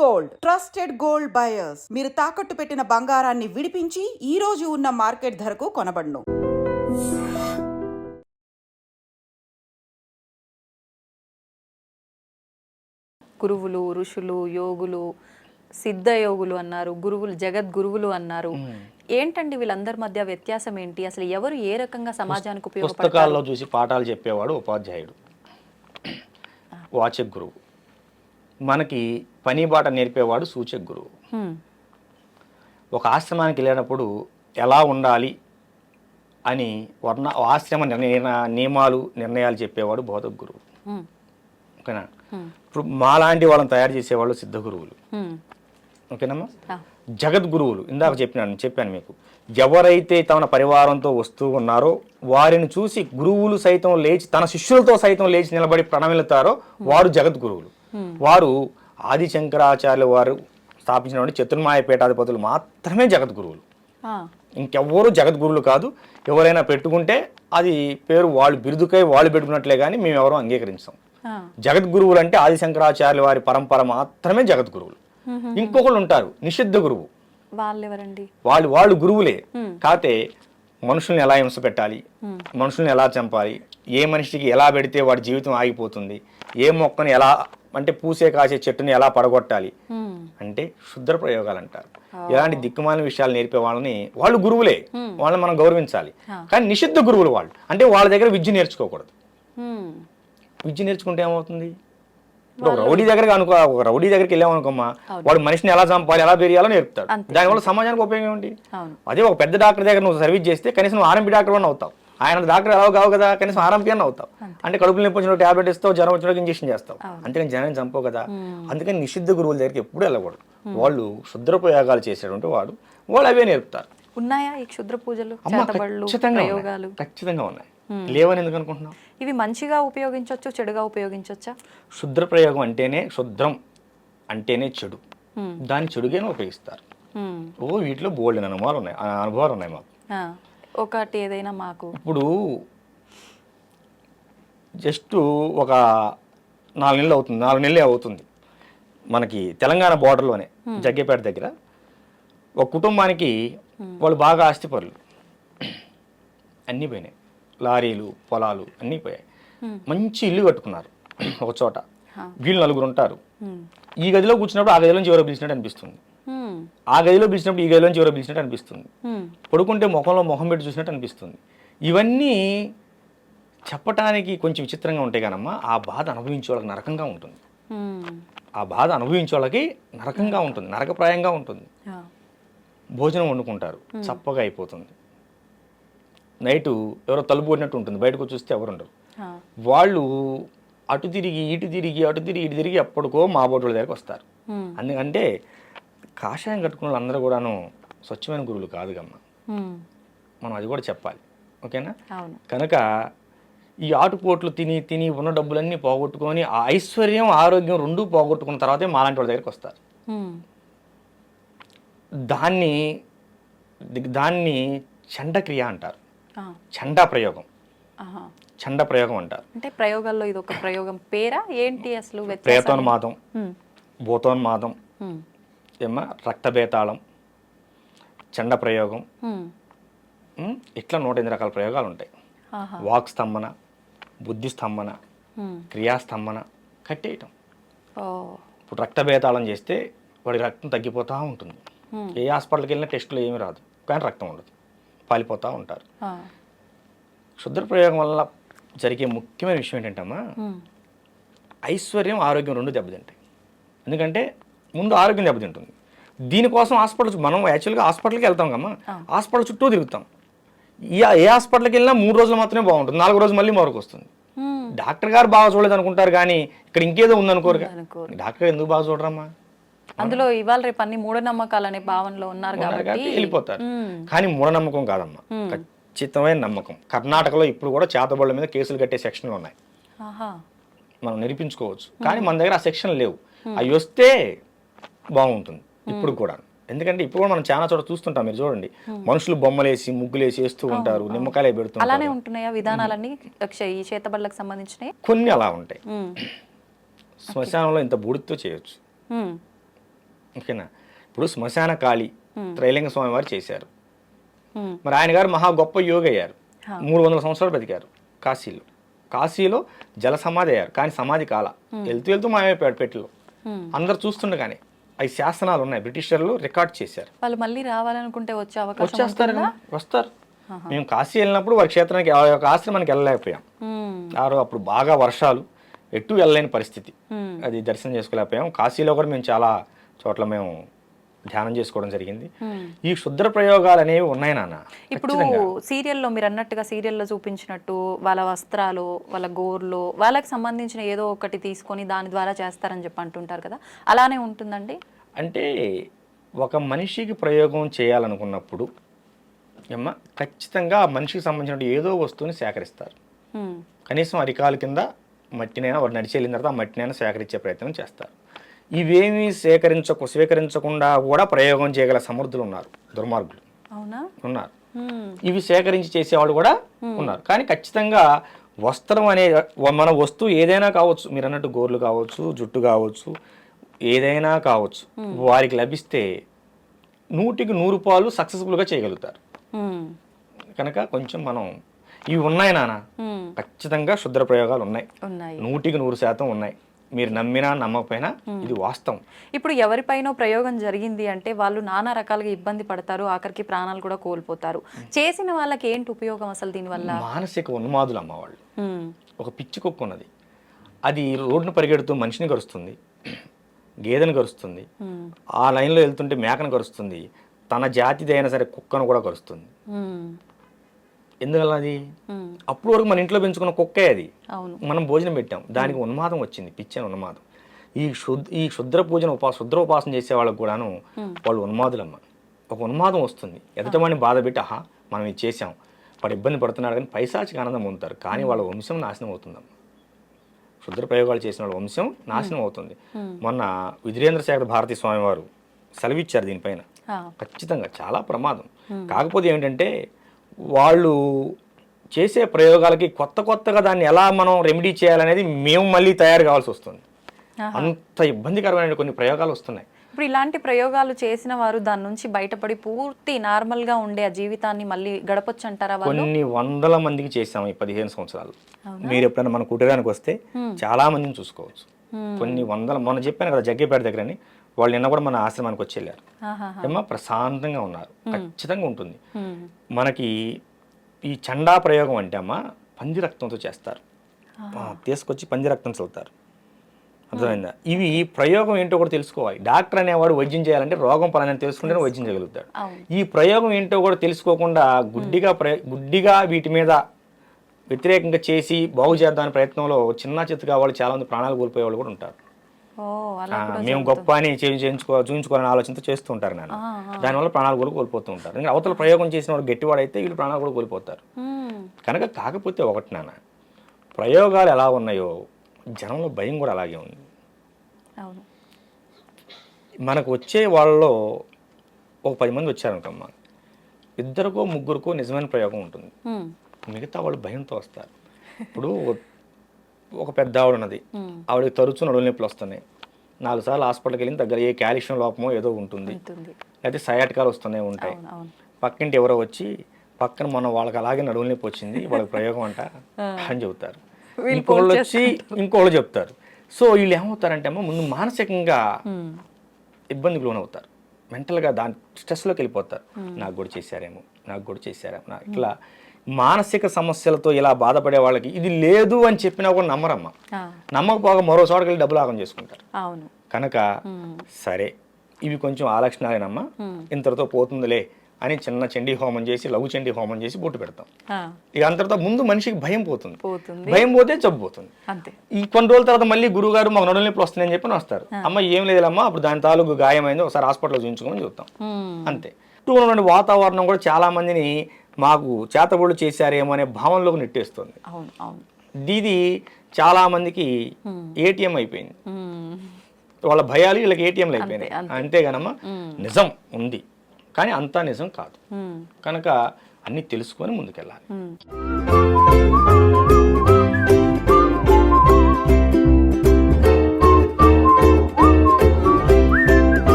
Gold. Trusted gold buyers. మీరు తాకట్టు పెట్టిన బంగారాన్ని విడిపించి ఈ రోజు ఉన్న మార్కెట్ ధరకు కొనబడును. గురువులు ఋషులు యోగులు సిద్ధ యోగులు అన్నారు గురువులు జగద్గురువులు అన్నారు. ఏంటండి వీళ్ళందరి మధ్య వ్యత్యాసం ఏంటి? అసలు ఎవరు ఏ రకంగా సమాజానికి ఉపయోగపడతారు? పుస్తకాల్లో చూసి పాఠాలు చెప్పేవాడు ఉపాధ్యాయుడు. వాచక్ గురువు. మనకి పని బాట నేర్పేవాడు సూచక్ గురువు. ఒక ఆశ్రమానికి వెళ్ళినప్పుడు ఎలా ఉండాలి అని వర్ణ ఆశ్రమ నిర్ణయ నియమాలు నిర్ణయాలు చెప్పేవాడు బోధక గురువు. ఓకేనా. ఇప్పుడు మాలాంటి వాళ్ళని తయారు చేసేవాళ్ళు సిద్ధ గురువులు. ఓకేనమ్మా. జగద్గురువులు ఇందాక చెప్పినాను చెప్పాను మీకు ఎవరైతే తన పరివారంతో వస్తూ ఉన్నారో వారిని చూసి గురువులు సైతం లేచి తన శిష్యులతో సైతం లేచి నిలబడి ప్రణమిల్లుతారో వారు జగద్గురువులు వారు ఆది శంకరాచార్యులు వారు స్థాపించినటువంటి చతుర్మాయ పీఠాధిపతులు మాత్రమే జగద్గురువులు. ఇంకెవ్వరూ జగద్గురువులు కాదు. ఎవరైనా పెట్టుకుంటే అది పేరు వాళ్ళు బిరుదుకై వాళ్ళు పెట్టుకున్నట్లే కానీ మేము ఎవరూ అంగీకరించాం. జగద్గురువులు అంటే ఆది శంకరాచార్యుల వారి పరంపర మాత్రమే జగద్గురువులు. ఇంకొకళ్ళు ఉంటారు నిషిద్ధ గురువు. వాళ్ళు వాళ్ళు వాళ్ళు గురువులే. కాకపోతే మనుషుల్ని ఎలా హింస పెట్టాలి? మనుషుల్ని ఎలా చంపాలి? ఏ మనిషికి ఎలా పెడితే వాడి జీవితం ఆగిపోతుంది? ఏ మొక్కని ఎలా అంటే పూసే కాసే చెట్టుని ఎలా పడగొట్టాలి. అంటే శుద్ర ప్రయోగాలు అంటారు ఇలాంటి దిక్కుమాలిన విషయాలు నేర్పే వాళ్ళని వాళ్ళు గురువులే. వాళ్ళని మనం గౌరవించాలి. కానీ నిషిద్ధ గురువులు వాళ్ళు అంటే వాళ్ళ దగ్గర విద్య నేర్చుకోకూడదు. విద్య నేర్చుకుంటే ఏమవుతుంది? ఇప్పుడు ఒక రౌడీ దగ్గర అనుకో ఒక రౌడీ దగ్గరికి వెళ్ళామనుకోమ్మా వాడు మనిషిని ఎలా చంపాలి ఎలా పెరియాలో నేర్పుతాడు. దానివల్ల సమాజానికి ఉపయోగం ఏంటి అదే ఒక పెద్ద డాక్టర్ దగ్గర నువ్వు సర్వీస్ చేస్తే కనీసం నువ్వు ఆర్ఎంపీ డాక్టర్ అని అవుతావు. ఆయన డాక్టర్ ఎలా కావు కదా కనీసం ఆర్ఎంపీ అని అవుతావు అంటే కడుపులు నొప్పి వచ్చిన టాబ్లెట్ ఇస్తావు జ్వరం వచ్చిన ఇంజెక్షన్ చేస్తావు. అంతేకాని జనం చంపవు కదా. అందుకని నిషిద్ధ గురువుల దగ్గరికి ఎప్పుడు వెళ్ళకూడదు. వాళ్ళు శుద్ర ప్రయోగాలు చేసేటువంటి వాడు వాళ్ళు అవే నేర్పుతారు. ఉన్నాయా ఈ క్షుద్ర పూజలు? ప్రయోగాలు ఉన్నాయి. ఖచ్చితంగా ఉన్నాయి. లేవని ఎందుకు అనుకుంటున్నావు? ఇవి మంచిగా ఉపయోగించవచ్చు చెడుగా ఉపయోగించవచ్చా శుద్ర ప్రయోగం అంటేనే శుద్రం అంటేనే చెడు. దాన్ని చెడుగానే ఉపయోగిస్తారు. ఓ వీటిలో బోల్డ్ అనుభవాలు ఉన్నాయి అనుభవాలు ఉన్నాయి మాకు. ఒకటి ఏదైనా మాకు. ఇప్పుడు జస్ట్ ఒక నాలుగు నెలలు అవుతుంది నాలుగు నెలలే అవుతుంది. మనకి తెలంగాణ బార్డర్లోనే జగ్గేపేట దగ్గర ఒక కుటుంబానికి వాళ్ళు బాగా ఆస్తిపరులు అన్నీ పోయినాయి. లారీలు పొలాలు అన్నీ పోయాయి. మంచి ఇల్లు కట్టుకున్నారు ఒక చోట. వీళ్ళు నలుగురు ఉంటారు. ఈ గదిలో కూర్చున్నప్పుడు ఆ గదిలో నుంచి ఎవరో పిలిచినట్టు అనిపిస్తుంది. ఆ గదిలో పిలిచినప్పుడు ఈ గదిలో నుంచి ఎవరో పిలిచినట్టు అనిపిస్తుంది. పడుకుంటే ముఖంలో మొహం పెట్టి చూసినట్టు అనిపిస్తుంది. ఇవన్నీ చెప్పటానికి కొంచెం విచిత్రంగా ఉంటాయి కానమ్మా ఆ బాధ అనుభవించే వాళ్ళకి నరకంగా ఉంటుంది. ఆ బాధ అనుభవించే వాళ్ళకి నరకంగా ఉంటుంది. నరకప్రాయంగా ఉంటుంది. భోజనం వండుకుంటారు. చప్పగా అయిపోతుంది. నైటు ఎవరో తలుపు కొట్టినట్టు ఉంటుంది. బయటకు చూస్తే ఎవరు ఉండరు ఆ. వాళ్ళు అటు తిరిగి ఇటు తిరిగి అటు తిరిగి ఇటు తిరిగి ఎప్పటికో మా బోటుల దగ్గరకు వస్తారు. హ్మ్. అందుకంటే కాషాయం కట్టుకున్న వాళ్ళందరూ కూడాను స్వచ్ఛమైన గురువులు కాదు గమ్మ హ్మ్. మనం అది కూడా చెప్పాలి. ఓకేనా? కనుక ఈ ఆటుపోట్లు తిని తిని ఉన్న డబ్బులన్నీ పోగొట్టుకొని ఆ ఐశ్వర్యం ఆరోగ్యం రెండూ పోగొట్టుకున్న తర్వాతే మాలాంటి వాళ్ళ దగ్గరికి వస్తారు. దాన్ని దాన్ని చండక్రియ అంటారు. చండా ప్రయోగం. చండ ప్రయోగం అంటారు. అంటే ప్రయోగాల్లో ఇది ఒక ప్రయోగం. పేరా? ఏంటి అసలు ప్రేతోన్మాదం. భూతోన్మాదం. ఏమా రక్తబేతాళం చండ ప్రయోగం ఇట్లా నూట ఎనిమిది రకాల ప్రయోగాలు ఉంటాయి. వాక్ స్తంభన బుద్ధి స్తంభన. క్రియాస్తంభన కట్టేయటం. ఇప్పుడు రక్తభేదాళం చేస్తే వాడి రక్తం తగ్గిపోతూ ఉంటుంది. ఏ హాస్పిటల్కి వెళ్ళినా టెస్టులు ఏమీ రాదు. కానీ రక్తం ఉండదు. పాలిపోతూ ఉంటారు. ఆ. శుద్ర ప్రయోగం వల్ల జరిగే ముఖ్యమైన విషయం ఏంటంటమ్మా. ఐశ్వర్యం ఆరోగ్యం రెండు దెబ్బతింటాయి. ఎందుకంటే ముందు ఆరోగ్యం దెబ్బతింటుంది. దీనికోసం హాస్పిటల్ మనం యాక్చువల్గా హాస్పిటల్కి వెళ్తాం కమ్మా. హాస్పిటల్ చుట్టూ తిరుగుతాం. ఏ హాస్పిటల్కి వెళ్ళినా మూడు రోజులు మాత్రమే బాగుంటుంది. నాలుగు రోజులు మళ్ళీ మరొక వస్తుంది. డాక్టర్ గారు బాగా చూడలేదు అనుకుంటారు కానీ ఇక్కడ ఇంకేదో ఉందనుకోరుగా అనుకోరు. డాక్టర్ ఎందుకు బాగా చూడరమ్మా? అందులో ఇవాళ రేపు అన్ని మూఢనమ్మకాలు అనే భావనలో ఉన్నారు కాబట్టి వెళ్ళిపోతారు. కానీ మూఢనమ్మకం కాదమ్మా. ఖచ్చితమైన నమ్మకం. కర్ణాటకలో ఇప్పుడు కూడా చేతబడుల మీద కేసులు కట్టే సెక్షన్లు ఉన్నాయి. మనం నిరూపించుకోవచ్చు. కానీ మన దగ్గర ఆ సెక్షన్ లేవు. అవి వస్తే బాగుంటుంది. ఇప్పుడు కూడా ఎందుకంటే ఇప్పుడు కూడా మనం చాలా చోట చూస్తుంటాం మీరు చూడండి. మనుషులు బొమ్మలేసి ముగ్గులేసి వేస్తూ ఉంటారు నిమ్మకాయలు అలానే పెడుతుంటారు ఉంటున్నాయా విధానాలన్నీ? ఈ సంబంధించినవి? కొన్ని అలా ఉంటాయి. శ్మశానంలో ఇంత బూడితో చేయొచ్చు. ఓకేనా? ఇప్పుడు శ్మశాన కాళి త్రైలింగ స్వామి వారు చేశారు. మరి ఆయన గారు మహా గొప్ప యోగి అయ్యారు. మూడు వందల సంవత్సరాలు బతికారు కాశీలో. కాశీలో జల సమాధి అయ్యారు. కానీ సమాధి కాల. వెళ్తూ వెళ్తూ మాయమైపోయాడు పెట్టిలో. అందరు చూస్తుండగానే అవి శాసనాలు ఉన్నాయి. బ్రిటిషర్లు రికార్డ్ చేశారు. వాళ్ళు మళ్ళీ రావాలనుకుంటే వచ్చే అవకాశం వస్తారు. మేము కాశీ వెళ్ళినప్పుడు వారి క్షేత్రానికి ఆ యొక్క ఆశ్రమానికి వెళ్ళలేకపోయాం. ఉమ్, ఆ రోజు అప్పుడు బాగా వర్షాలు. ఎటు వెళ్ళలేని పరిస్థితి. అది దర్శనం చేసుకోలేకపోయాం. కాశీలో కూడా మేము చాలా చోట్ల మేము ధ్యానం చేసుకోవడం జరిగింది. ఈ క్షుద్ర ప్రయోగాలు అనేవి ఉన్నాయి నాన్న. ఇప్పుడు. సీరియల్లో మీరు అన్నట్టుగా సీరియల్లో చూపించినట్టు వాళ్ళ వస్త్రాలు వాళ్ళ గోర్లు వాళ్ళకి సంబంధించిన ఏదో ఒకటి తీసుకొని దాని ద్వారా చేస్తారని చెప్పి అంటుంటారు కదా. అలానే ఉంటుందండి? అంటే ఒక మనిషికి ప్రయోగం చేయాలనుకున్నప్పుడు ఏమ్మా ఖచ్చితంగా ఆ మనిషికి సంబంధించిన ఏదో వస్తువుని సేకరిస్తారు. కనీసం అరికాలు కింద మట్టినైనా వాడు నడిచి వెళ్ళిన తర్వాత ఆ మట్టినైనా సేకరించే ప్రయత్నం చేస్తారు. ఇవేమీ సేకరించకు స్వీకరించకుండా కూడా ప్రయోగం చేయగల సమర్థులు ఉన్నారు దుర్మార్గులు ఉన్నారు. ఇవి సేకరించి చేసేవాళ్ళు కూడా ఉన్నారు. కానీ ఖచ్చితంగా వస్త్రం అనే మన వస్తువు ఏదైనా కావచ్చు మీరు అన్నట్టు గోర్లు కావచ్చు జుట్టు కావచ్చు ఏదైనా కావచ్చు వారికి లభిస్తే నూటికి నూరు పాలు సక్సెస్ఫుల్గా చేయగలుగుతారు. కనుక కొంచెం మనం ఇవి ఉన్నాయి నాన్న. ఉమ్, ఖచ్చితంగా శుద్ర ప్రయోగాలు ఉన్నాయి. నూటికి నూరు శాతం ఉన్నాయి. మీరు నమ్మినా నమ్మకపోయినా ఇది వాస్తవం. ఇప్పుడు ఎవరిపైనో ప్రయోగం జరిగింది అంటే వాళ్ళు నానా రకాలుగా ఇబ్బంది పడతారు ఆఖరికి ప్రాణాలు కూడా కోల్పోతారు. చేసిన వాళ్ళకి ఏంటి ఉపయోగం అసలు దీనివల్ల? మానసిక ఉన్మాదులు అమ్మవాళ్ళు. ఒక పిచ్చి కుక్క ఉన్నది. అది రోడ్డును పరిగెడుతూ మనిషిని కరుస్తుంది గేదెను కరుస్తుంది ఆ లైన్లో వెళ్తుంటే మేకను కరుస్తుంది తన జాతిదైనా సరే కుక్కను కూడా కరుస్తుంది ఎందువల్ల అది అప్పుడు వరకు మన ఇంట్లో పెంచుకున్న కుక్కే అది. మనం భోజనం పెట్టాం. దానికి ఉన్మాదం వచ్చింది పిచ్చని ఉన్మాదం. ఈ శుద్ధ ఈ శుద్ర పూజన ఉపా శుద్ర ఉపాసన చేసే వాళ్ళకు కూడాను వాళ్ళు ఉన్మాదులమ్మ. ఒక ఉన్మాదం వస్తుంది. ఎదుటవాడిని బాధ పెట్టి ఆహా మనం ఇది చేసాం వాడు ఇబ్బంది పడుతున్నాడు కానీ పైశాచిక ఆనందం పొందుతారు. కానీ వాళ్ళ వంశం నాశనం అవుతుందమ్మ. శుద్ర ప్రయోగాలు చేసిన వాళ్ళ వంశం నాశనం అవుతుంది. మొన్న విధురేంద్ర శేఖర్ భారతీ స్వామి వారు సెలవిచ్చారు దీనిపైన. ఖచ్చితంగా చాలా ప్రమాదం. కాకపోతే ఏంటంటే వాళ్ళు చేసే ప్రయోగాలకి కొత్త కొత్తగా దాన్ని ఎలా మనం రెమెడీ చేయాలనేది మేము మళ్ళీ తయారు కావాల్సి వస్తుంది. అంత ఇబ్బందికరమైన కొన్ని ప్రయోగాలు వస్తున్నాయి. ఇప్పుడు ఇలాంటి ప్రయోగాలు చేసిన వారు దాని నుంచి బయటపడి పూర్తి నార్మల్గా ఉండే ఆ జీవితాన్ని మళ్ళీ గడపొచ్చు అంటారా కొన్ని వందల మందికి చేసాం ఈ పదిహేను సంవత్సరాలు. మీరు ఎప్పుడైనా మన కుటీరానికి వస్తే చాలా మందిని చూసుకోవచ్చు. కొన్ని వందల మొన్న చెప్పాను కదా జగ్గేపేట దగ్గరని. వాళ్ళు నిన్న కూడా మన ఆశ్రమానికి వచ్చి వెళ్ళారు. ఏమో ప్రశాంతంగా ఉన్నారు. ఖచ్చితంగా ఉంటుంది. మనకి ఈ చండా ప్రయోగం అంటే అమ్మ పంది రక్తంతో చేస్తారు తీసుకొచ్చి పంది రక్తం చల్లుతారు అర్థమైందా? ఇవి ప్రయోగం ఏంటో కూడా తెలుసుకోవాలి. డాక్టర్ అనేవాడు వైద్యం చేయాలంటే రోగం పలానా తెలుసుకుంటేనే వైద్యం చేయగలుగుతాడు. ఈ ప్రయోగం ఏంటో కూడా తెలుసుకోకుండా గుడ్డిగా గుడ్డిగా వీటి మీద వ్యతిరేకంగా చేసి బాగు చేద్దామనే ప్రయత్నంలో చిన్న చిత్తగా వాళ్ళు చాలా మంది ప్రాణాలు కోల్పోయే వాళ్ళు కూడా ఉంటారు. మేము గొప్ప అని చేయి- చేయించుకో చూపించుకోవాలని ఆలోచనతో చేస్తూ ఉంటారు నేను దానివల్ల ప్రాణాలు కూడా కోల్పోతూ ఉంటారు ఇంకా అవతల ప్రయోగం చేసిన వాడు గట్టివాడైతే వీళ్ళు ప్రాణాలు కూడా కోల్పోతారు. కనుక కాకపోతే ఒకటి నాన్న ప్రయోగాలు ఎలా ఉన్నాయో జనంలో భయం కూడా అలాగే ఉంది. మనకు వచ్చే వాళ్ళలో ఒక పది మంది వచ్చారనుకమ్మా. ఇద్దరికో ముగ్గురికో నిజమైన ప్రయోగం ఉంటుంది. మిగతా వాళ్ళు భయంతో వస్తారు. ఇప్పుడు ఒక పెద్ద ఆవిడ ఉన్నది. ఆవిడకి తరచూ నడువు నొప్పులు వస్తున్నాయి. నాలుగు సార్లు హాస్పిటల్కి వెళ్ళిన దగ్గర ఏ కాల్షియం లోపమో ఏదో ఉంటుంది. లేకపోతే సయాటికాలు వస్తున్నాయి ఉంటాయి. పక్కింటి ఎవరో వచ్చి పక్కన మన వాళ్ళకి అలాగే నడువు నొప్పి వచ్చింది వాళ్ళకి ప్రయోగం అంట అని చెబుతారు. ఇంకోళ్ళు వచ్చి ఇంకోళ్ళు చెప్తారు. సో వీళ్ళు ఏమవుతారంటే అమ్మ ముందు మానసికంగా ఇబ్బందికి లోనవుతారు. మెంటల్గా దాని స్ట్రెస్లోకి వెళ్ళిపోతారు. నాకు కూడా చేశారేమో నాకు కూడా చేశారేమో ఇట్లా మానసిక సమస్యలతో ఇలా బాధపడే వాళ్ళకి ఇది లేదు అని చెప్పినా కూడా నమ్మరమ్మ. నమ్మకపోగా మరో చోటకి వెళ్ళి డబ్బులు ఆగం చేసుకుంటారు. అవును. కనుక సరే ఇవి కొంచెం ఆలక్షణాలేనమ్మా. ఇంతటితో పోతుందిలే అని చిన్న చండీ హోమం చేసి లఘు చండీ హోమం చేసి బొట్టు పెడతాం. ఇక అంతటితో ముందు మనిషికి భయం పోతుంది. భయం పోతే జబ్బు పోతుంది. ఈ కొన్ని రోజుల తర్వాత మళ్ళీ గురువు గారు మాకు నడుము నొప్పులు వస్తున్నాయని చెప్పి వస్తారు అమ్మ ఏం లేదమ్మా అప్పుడు దాని తాలూకు గాయమైంది ఒకసారి హాస్పిటల్లో చూపించుకోమని ఉమ్, అంతే. చుట్టూ ఉన్నటువంటి వాతావరణం కూడా చాలా మందిని మాకు చేతబడులు చేశారేమో అనే భావనలోకి నెట్టేస్తుంది. ఇది చాలా మందికి ఏటీఎం అయిపోయింది. వాళ్ళ భయాలు వీళ్ళకి ఏటీఎంలు అయిపోయినాయి. అంతే. అంతేగానమ్మా నిజం ఉంది. కానీ అంతా నిజం కాదు. కనుక అన్నీ తెలుసుకొని ముందుకెళ్ళాలి.